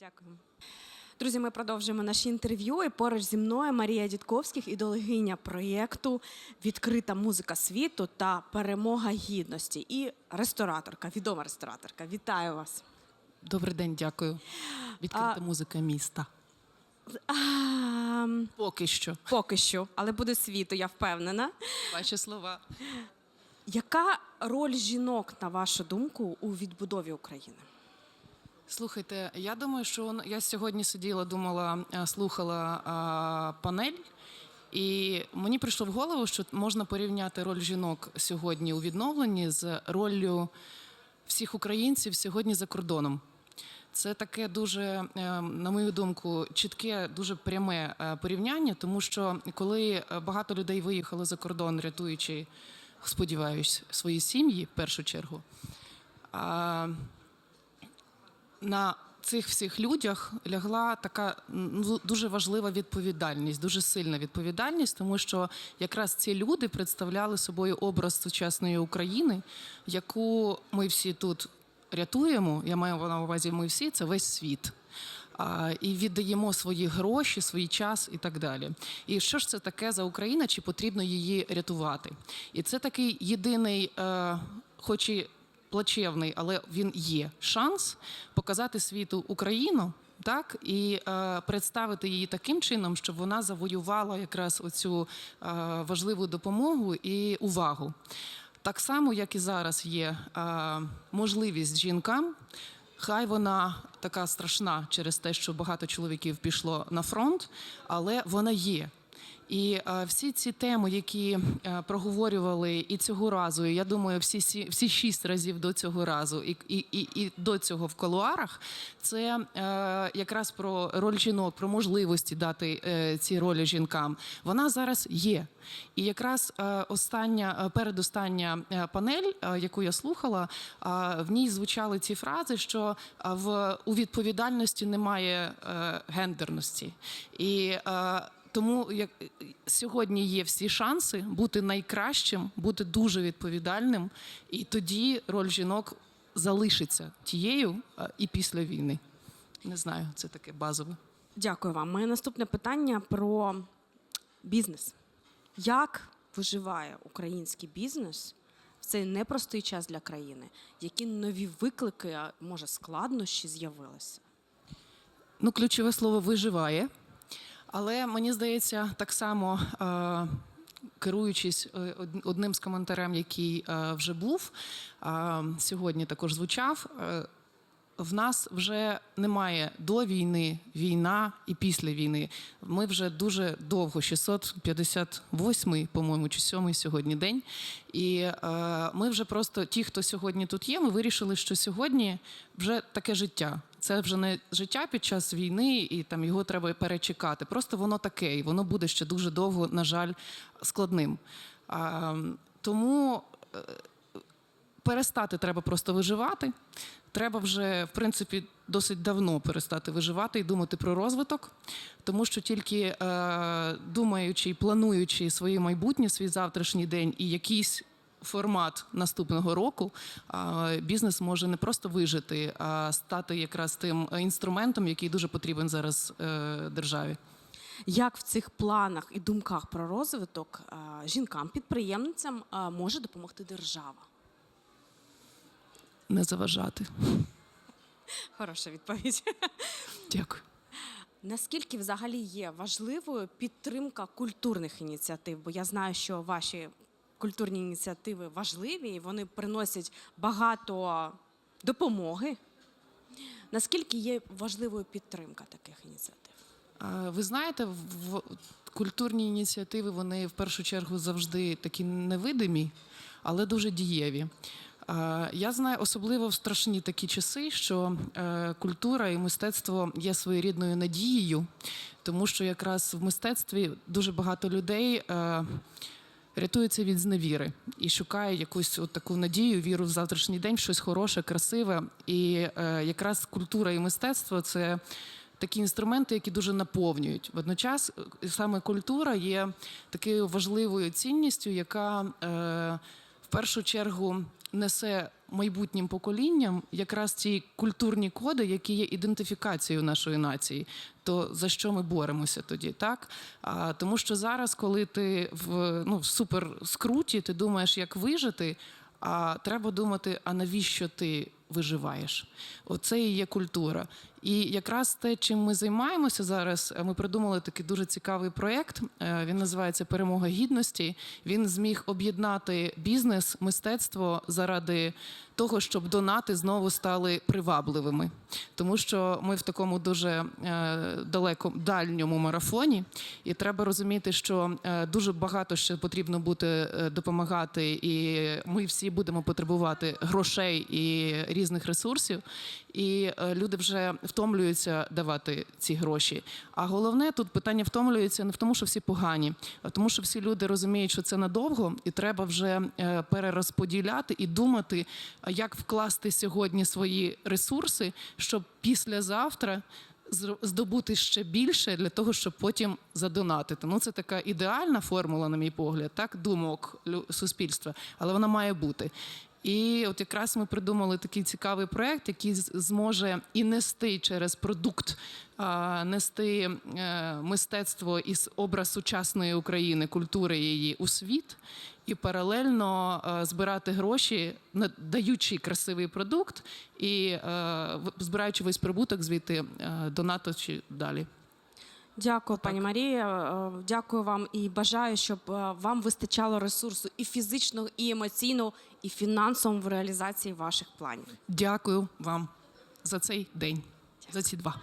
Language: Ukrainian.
Дякую. Друзі, ми продовжуємо наше інтерв'ю. І поруч зі мною Марія Дідковських, ідеологиня проєкту Відкрита музика світу та перемога гідності і рестораторка, відома рестораторка. Вітаю вас. Добрий день, дякую. Відкрита А- музика міста. А, Поки що. поки що, але буде світу, я впевнена. Ваші слова. Яка роль жінок, на вашу думку, у відбудові України? Слухайте, я думаю, що я сьогодні сиділа, думала, е, слухала а, панель, і мені прийшло в голову, що можна порівняти роль жінок сьогодні у відновленні з роллю всіх українців сьогодні за кордоном. Це таке дуже, е, на мою думку, чітке, дуже пряме е, порівняння, тому що коли е, багато людей виїхали за кордон, рятуючи, сподіваюсь, свої сім'ї в першу чергу. На цих всіх людях лягла така ну, дуже важлива відповідальність, дуже сильна відповідальність, тому що якраз ці люди представляли собою образ сучасної України, яку ми всі тут рятуємо. Я маю на увазі, ми всі це весь світ. І віддаємо свої гроші, свій час і так далі. І що ж це таке за Україна? Чи потрібно її рятувати? І це такий єдиний, е, хоч і плачевний, але він є шанс показати світу Україну. Так і е, представити її таким чином, щоб вона завоювала якраз оцю е, важливу допомогу і увагу. Так само, як і зараз є е, можливість жінкам, хай вона така страшна через те, що багато чоловіків пішло на фронт, але вона є. І е, всі ці теми, які е, проговорювали і цього разу, і я думаю, всі сі- всі шість разів до цього разу, і, і, і, і до цього в колуарах, це е, якраз про роль жінок, про можливості дати ці ролі жінкам. Вона зараз є. І якраз остання, передостання панель, яку я слухала, в ній звучали ці фрази, що в у відповідальності немає гендерності. І тому як сьогодні є всі шанси бути найкращим, бути дуже відповідальним, і тоді роль жінок залишиться тією е, і після війни. Не знаю, це таке базове. Дякую вам. Моє наступне питання про бізнес. Як виживає український бізнес в цей непростий час для країни? Які нові виклики, може складнощі з'явилися? Ну, ключове слово виживає. Але мені здається, так само. Е- Керуючись е, одним з коментарем, який е, вже був сьогодні, також звучав. В нас вже немає до війни, війна і після війни. Ми вже дуже довго, 658, по-моєму, чи 7 сьогодні день. І е, ми вже просто ті, хто сьогодні тут є, ми вирішили, що сьогодні вже таке життя. Це вже не життя під час війни, і там його треба перечекати. Просто воно таке, і воно буде ще дуже довго, на жаль, складним. Тому е, перестати треба просто виживати. Треба вже, в принципі, досить давно перестати виживати і думати про розвиток, тому що тільки е, думаючи і плануючи своє майбутнє, свій завтрашній день і якийсь формат наступного року, е, бізнес може не просто вижити, а стати якраз тим інструментом, який дуже потрібен зараз е, державі. Як в цих планах і думках про розвиток а, жінкам, підприємцям а, може допомогти держава? Не заважати. Хороша відповідь. Дякую. Наскільки взагалі є важливою підтримка культурних ініціатив? Бо я знаю, що ваші культурні ініціативи важливі і вони приносять багато допомоги. Наскільки є важливою підтримка таких ініціатив? Ви знаєте, в культурні ініціативи вони в першу чергу завжди такі невидимі, але дуже дієві. Я знаю особливо в страшні такі часи, що е, культура і мистецтво є своєрідною надією, тому що якраз в мистецтві дуже багато людей. е, Рятується від зневіри і шукає якусь от таку надію, віру в завтрашній день, в щось хороше, красиве. І е, якраз культура і мистецтво це такі інструменти, які дуже наповнюють. Водночас саме культура є такою важливою цінністю, яка е, першу чергу несе майбутнім поколінням якраз ці культурні коди, які є ідентифікацією нашої нації. То за що ми боремося тоді, так? А, тому що зараз, коли ти в ну в супер скруті, ти думаєш, як вижити. А треба думати, а навіщо ти виживаєш? Оце і є культура. І якраз те, чим ми займаємося зараз, е, ми придумали такий дуже цікавий проєкт. е, Він називається Перемога гідності. Він зміг об'єднати бізнес, мистецтво заради того, щоб донати знову стали привабливими. Тому що ми в такому дуже е, далеко дальньому марафоні, і треба розуміти, що дуже багато ще потрібно буде допомагати, і ми всі будемо потребувати грошей і різних ресурсів. І люди вже втомлюються давати ці гроші. А головне тут питання втомлюється не в тому, що всі погані, а тому, що всі люди розуміють, що це надовго, і треба вже е, перерозподіляти і думати, як вкласти сьогодні свої ресурси, щоб післязавтра здобути ще більше для того, щоб потім задонатити. Ну це така ідеальна формула, на мій погляд, так думок суспільства, але вона має бути. І от якраз ми придумали такий цікавий проект, який зможе і нести через продукт, нести е, мистецтво і образ сучасної України, культури її у світ, і паралельно е, збирати гроші, на- даючи красивий продукт і е, збираючи весь прибуток звідти донаточі далі. Дякую, пані Марія. Е, Дякую вам і бажаю, щоб е, вам вистачало ресурсу і фізичного, і емоційного, і фінансового в реалізації ваших планів. Дякую вам за цей день, за ці два.